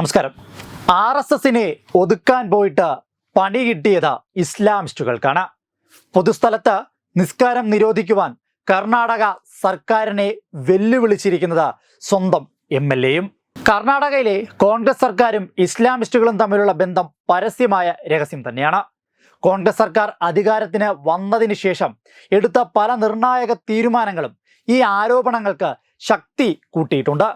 നമസ്കാരം. R S എസിനെ ഒതുക്കാൻ പോയിട്ട് പണി കിട്ടിയത് ഇസ്ലാമിസ്റ്റുകൾക്കാണ്. പൊതുസ്ഥലത്ത് നിസ്കാരം നിരോധിക്കുവാൻ കർണാടക സർക്കാരിനെ വെല്ലുവിളിച്ചിരിക്കുന്നത് സ്വന്തം എം എൽ എയും. കർണാടകയിലെ കോൺഗ്രസ് സർക്കാരും ഇസ്ലാമിസ്റ്റുകളും തമ്മിലുള്ള ബന്ധം പരസ്യമായ രഹസ്യം തന്നെയാണ്. കോൺഗ്രസ് സർക്കാർ അധികാരത്തിന് വന്നതിന് ശേഷം എടുത്ത പല നിർണായക തീരുമാനങ്ങളും ഈ ആരോപണങ്ങൾക്ക് ശക്തി കൂട്ടിയിട്ടുണ്ട്.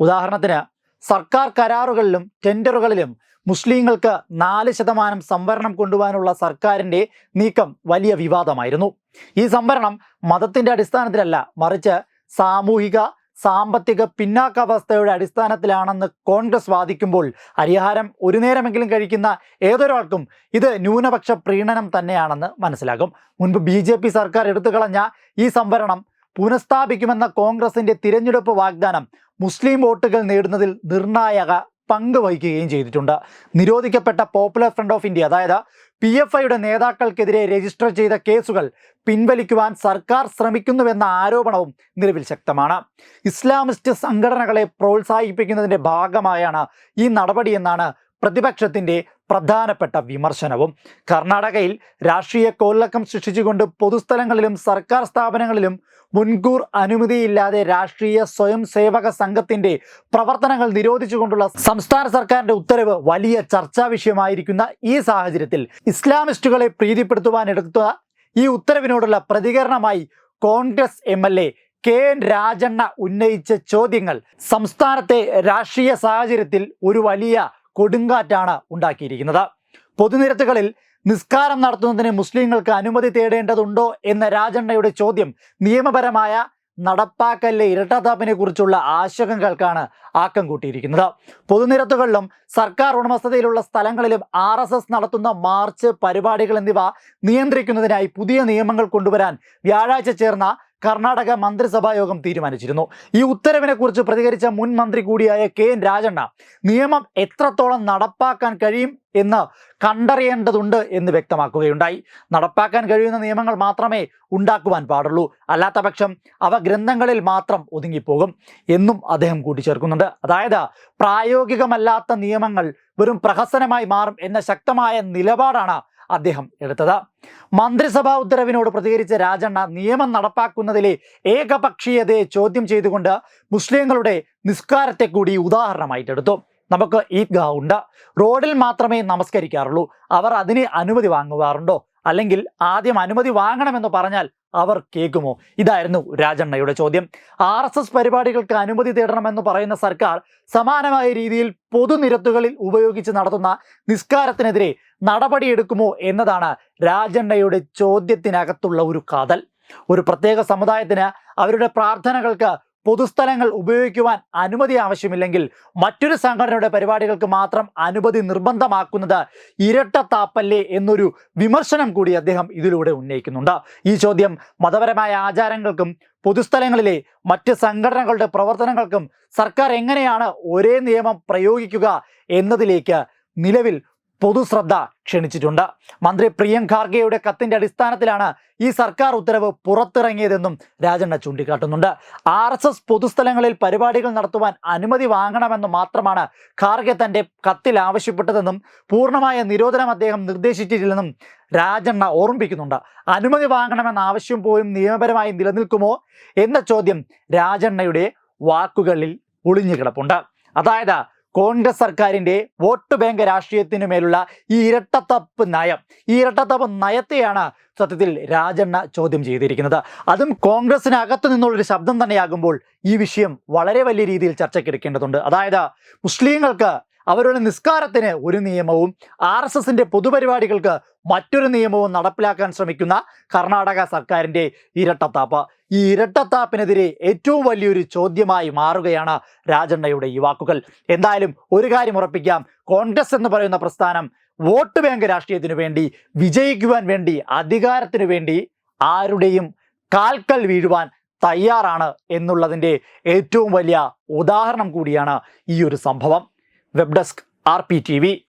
ഉദാഹരണത്തിന് സർക്കാർ കരാറുകളിലും ടെൻഡറുകളിലും മുസ്ലിങ്ങൾക്ക് നാല് ശതമാനം സംവരണം കൊണ്ടുപോകാനുള്ള സർക്കാരിന്റെ നീക്കം വലിയ വിവാദമായിരുന്നു. ഈ സംവരണം മതത്തിന്റെ അടിസ്ഥാനത്തിലല്ല മറിച്ച് സാമൂഹിക സാമ്പത്തിക പിന്നാക്കാവസ്ഥയുടെ അടിസ്ഥാനത്തിലാണെന്ന് കോൺഗ്രസ് വാദിക്കുമ്പോൾ അരിഹാരം ഒരു നേരമെങ്കിലും കഴിക്കുന്ന ഏതൊരാൾക്കും ഇത് ന്യൂനപക്ഷ പ്രീണനം തന്നെയാണെന്ന് മനസ്സിലാകും. മുൻപ് ബി സർക്കാർ എടുത്തു കളഞ്ഞ ഈ സംവരണം പുനഃസ്ഥാപിക്കുമെന്ന കോൺഗ്രസിന്റെ തിരഞ്ഞെടുപ്പ് വാഗ്ദാനം മുസ്ലിം വോട്ടുകൾ നേടുന്നതിൽ നിർണായക പങ്ക് വഹിക്കുകയും ചെയ്തിട്ടുണ്ട്. നിരോധിക്കപ്പെട്ട പോപ്പുലർ ഫ്രണ്ട് ഓഫ് ഇന്ത്യ അതായത് പി എഫ് ഐയുടെ നേതാക്കൾക്കെതിരെ രജിസ്റ്റർ ചെയ്ത കേസുകൾ പിൻവലിക്കുവാൻ സർക്കാർ ശ്രമിക്കുന്നുവെന്ന ആരോപണവും നിലവിൽ ശക്തമാണ്. ഇസ്ലാമിസ്റ്റ് സംഘടനകളെ പ്രോത്സാഹിപ്പിക്കുന്നതിന്റെ ഭാഗമായാണ് ഈ നടപടിയെന്നാണ് പ്രതിപക്ഷത്തിന്റെ പ്രധാനപ്പെട്ട വിമർശനവും. കർണാടകയിൽ രാഷ്ട്രീയ കോല്ലക്കം സൃഷ്ടിച്ചുകൊണ്ട് പൊതുസ്ഥലങ്ങളിലും സർക്കാർ സ്ഥാപനങ്ങളിലും മുൻകൂർ അനുമതിയില്ലാതെ രാഷ്ട്രീയ സ്വയം സേവക സംഘത്തിന്റെ പ്രവർത്തനങ്ങൾ നിരോധിച്ചുകൊണ്ടുള്ള സംസ്ഥാന സർക്കാരിന്റെ ഉത്തരവ് വലിയ ചർച്ചാ വിഷയമായിരിക്കുന്ന ഈ സാഹചര്യത്തിൽ ഇസ്ലാമിസ്റ്റുകളെ പ്രീതിപ്പെടുത്തുവാനെടുത്ത ഈ ഉത്തരവിനോടുള്ള പ്രതികരണമായി Congress M L A K N Rajanna ഉന്നയിച്ച ചോദ്യങ്ങൾ സംസ്ഥാനത്തെ രാഷ്ട്രീയ സാഹചര്യത്തിൽ ഒരു വലിയ കൊടുങ്കാറ്റാണ് ഉണ്ടാക്കിയിരിക്കുന്നത്. പൊതുനിരത്തുകളിൽ നിസ്കാരം നടത്തുന്നതിന് മുസ്ലിങ്ങൾക്ക് അനുമതി തേടേണ്ടതുണ്ടോ എന്ന രാജണ്ണയുടെ ചോദ്യം നിയമപരമായ നടപ്പാക്കലിലെ ഇരട്ടത്താപ്പിനെ കുറിച്ചുള്ള ആശങ്കകൾക്കാണ് ആക്കം കൂട്ടിയിരിക്കുന്നത്. പൊതുനിരത്തുകളിലും സർക്കാർ ഉടമസ്ഥതയിലുള്ള സ്ഥലങ്ങളിലും ആർ എസ് എസ് നടത്തുന്ന മാർച്ച് പരിപാടികൾ എന്നിവ നിയന്ത്രിക്കുന്നതിനായി പുതിയ നിയമങ്ങൾ കൊണ്ടുവരാൻ വ്യാഴാഴ്ച ചേർന്ന കർണാടക മന്ത്രിസഭാ യോഗം തീരുമാനിച്ചിരുന്നു. ഈ ഉത്തരവിനെ കുറിച്ച് പ്രതികരിച്ച മുൻ മന്ത്രി കൂടിയായ കെ എൻ രാജണ്ണ നിയമം എത്രത്തോളം നടപ്പാക്കാൻ കഴിയും എന്ന് കണ്ടറിയേണ്ടതുണ്ട് എന്ന് വ്യക്തമാക്കുകയുണ്ടായി. നടപ്പാക്കാൻ കഴിയുന്ന നിയമങ്ങൾ മാത്രമേ ഉണ്ടാക്കുവാൻ പാടുള്ളൂ. അല്ലാത്ത പക്ഷം അവ ഗ്രന്ഥങ്ങളിൽ മാത്രം ഒതുങ്ങിപ്പോകും എന്നും അദ്ദേഹം കൂട്ടിച്ചേർക്കുന്നുണ്ട്. അതായത് പ്രായോഗികമല്ലാത്ത നിയമങ്ങൾ വെറും പ്രഹസനമായി മാറും എന്ന ശക്തമായ നിലപാടാണ് അദ്ദേഹം എടുത്തത്. മന്ത്രിസഭാ ഉത്തരവിനോട് പ്രതികരിച്ച രാജണ്ണ നിയമം നടപ്പാക്കുന്നതിലെ ഏകപക്ഷീയതയെ ചോദ്യം ചെയ്തുകൊണ്ട് മുസ്ലിങ്ങളുടെ നിസ്കാരത്തെ കൂടി ഉദാഹരണമായിട്ടെടുത്തു. നമുക്ക് ഈദ്ഗാഹ് ഉണ്ട്. റോഡിൽ മാത്രമേ നമസ്കരിക്കാറുള്ളൂ. അവർ അതിന് അനുമതി വാങ്ങുവാറുണ്ടോ? അല്ലെങ്കിൽ ആദ്യം അനുമതി വാങ്ങണമെന്ന് പറഞ്ഞാൽ അവർ കേൾക്കുമോ? ഇതായിരുന്നു രാജണ്ണയുടെ ചോദ്യം. ആർ എസ് എസ് പരിപാടികൾക്ക് അനുമതി തേടണമെന്ന് പറയുന്ന സർക്കാർ സമാനമായ രീതിയിൽ പൊതുനിരത്തുകളിൽ ഉപയോഗിച്ച് നടത്തുന്ന നിസ്കാരത്തിനെതിരെ നടപടിയെടുക്കുമോ എന്നതാണ് രാജണ്ണയുടെ ചോദ്യത്തിനകത്തുള്ള ഒരു കാതൽ. ഒരു പ്രത്യേക സമുദായത്തിന് അവരുടെ പ്രാർത്ഥനകൾക്ക് പൊതുസ്ഥലങ്ങൾ ഉപയോഗിക്കുവാൻ അനുമതി ആവശ്യമില്ലെങ്കിൽ മറ്റൊരു സംഘടനയുടെ പരിപാടികൾക്ക് മാത്രം അനുമതി നിർബന്ധമാക്കുന്നത് ഇരട്ടത്താപ്പല്ലേ എന്നൊരു വിമർശനം കൂടി അദ്ദേഹം ഇതിലൂടെ ഉന്നയിക്കുന്നുണ്ട്. ഈ ചോദ്യം മതപരമായ ആചാരങ്ങൾക്കും പൊതുസ്ഥലങ്ങളിലെ മറ്റ് സംഘടനകളുടെ പ്രവർത്തനങ്ങൾക്കും സർക്കാർ എങ്ങനെയാണ് ഒരേ നിയമം പ്രയോഗിക്കുക എന്നതിലേക്ക് നിലവിൽ പൊതുശ്രദ്ധ ക്ഷണിച്ചിട്ടുണ്ട്. മന്ത്രി പ്രിയം ഖാർഗെയുടെ കത്തിന്റെ അടിസ്ഥാനത്തിലാണ് ഈ സർക്കാർ ഉത്തരവ് പുറത്തിറങ്ങിയതെന്നും രാജണ്ണ ചൂണ്ടിക്കാട്ടുന്നുണ്ട്. ആർ എസ് എസ് പൊതുസ്ഥലങ്ങളിൽ പരിപാടികൾ നടത്തുവാൻ അനുമതി വാങ്ങണമെന്ന് മാത്രമാണ് ഖാർഗെ തന്റെ കത്തിൽ ആവശ്യപ്പെട്ടതെന്നും പൂർണമായ നിരോധനം അദ്ദേഹം നിർദ്ദേശിച്ചിട്ടില്ലെന്നും രാജണ്ണ ഓർമ്മിപ്പിക്കുന്നുണ്ട്. അനുമതി വാങ്ങണമെന്ന ആവശ്യം പോലും നിയമപരമായി നിലനിൽക്കുമോ എന്ന ചോദ്യം രാജണ്ണയുടെ വാക്കുകളിൽ ഒളിഞ്ഞു കിടപ്പുണ്ട് അതായത് കോൺഗ്രസ് സർക്കാരിന്റെ വോട്ട് ബാങ്ക് രാഷ്ട്രീയത്തിനു മേലുള്ള ഈ ഇരട്ടത്തപ്പ് നയം ഈ ഇരട്ടത്തപ്പ് നയത്തെയാണ് സത്യത്തിൽ രാജണ്ണ ചോദ്യം ചെയ്തിരിക്കുന്നത്. അതും കോൺഗ്രസിനകത്ത് നിന്നുള്ളൊരു ശബ്ദം തന്നെയാകുമ്പോൾ ഈ വിഷയം വളരെ വലിയ രീതിയിൽ ചർച്ചയ്ക്കെടുക്കേണ്ടതുണ്ട് അതായത് മുസ്ലിങ്ങൾക്ക് അവരുടെ നിസ്കാരത്തിന് ഒരു നിയമവും ആർ എസ് എസിന്റെ പൊതുപരിപാടികൾക്ക് മറ്റൊരു നിയമവും നടപ്പിലാക്കാൻ ശ്രമിക്കുന്ന കർണാടക സർക്കാരിന്റെ ഇരട്ടത്താപ്പ്. ഈ ഇരട്ടത്താപ്പിനെതിരെ ഏറ്റവും വലിയൊരു ചോദ്യമായി മാറുകയാണ് രാജണ്ണയുടെ ഈ വാക്കുകൾ. എന്തായാലും ഒരു കാര്യം ഉറപ്പിക്കാം. കോൺഗ്രസ് എന്ന് പറയുന്ന പ്രസ്ഥാനം വോട്ട് ബാങ്ക് രാഷ്ട്രീയത്തിനു വേണ്ടി വിജയിക്കുവാൻ വേണ്ടി അധികാരത്തിനു വേണ്ടി ആരുടെയും കാൽക്കൽ വീഴുവാൻ തയ്യാറാണ് എന്നുള്ളതിന്റെ ഏറ്റവും വലിയ ഉദാഹരണം കൂടിയാണ് ഈ ഒരു സംഭവം. Web desk R P T V.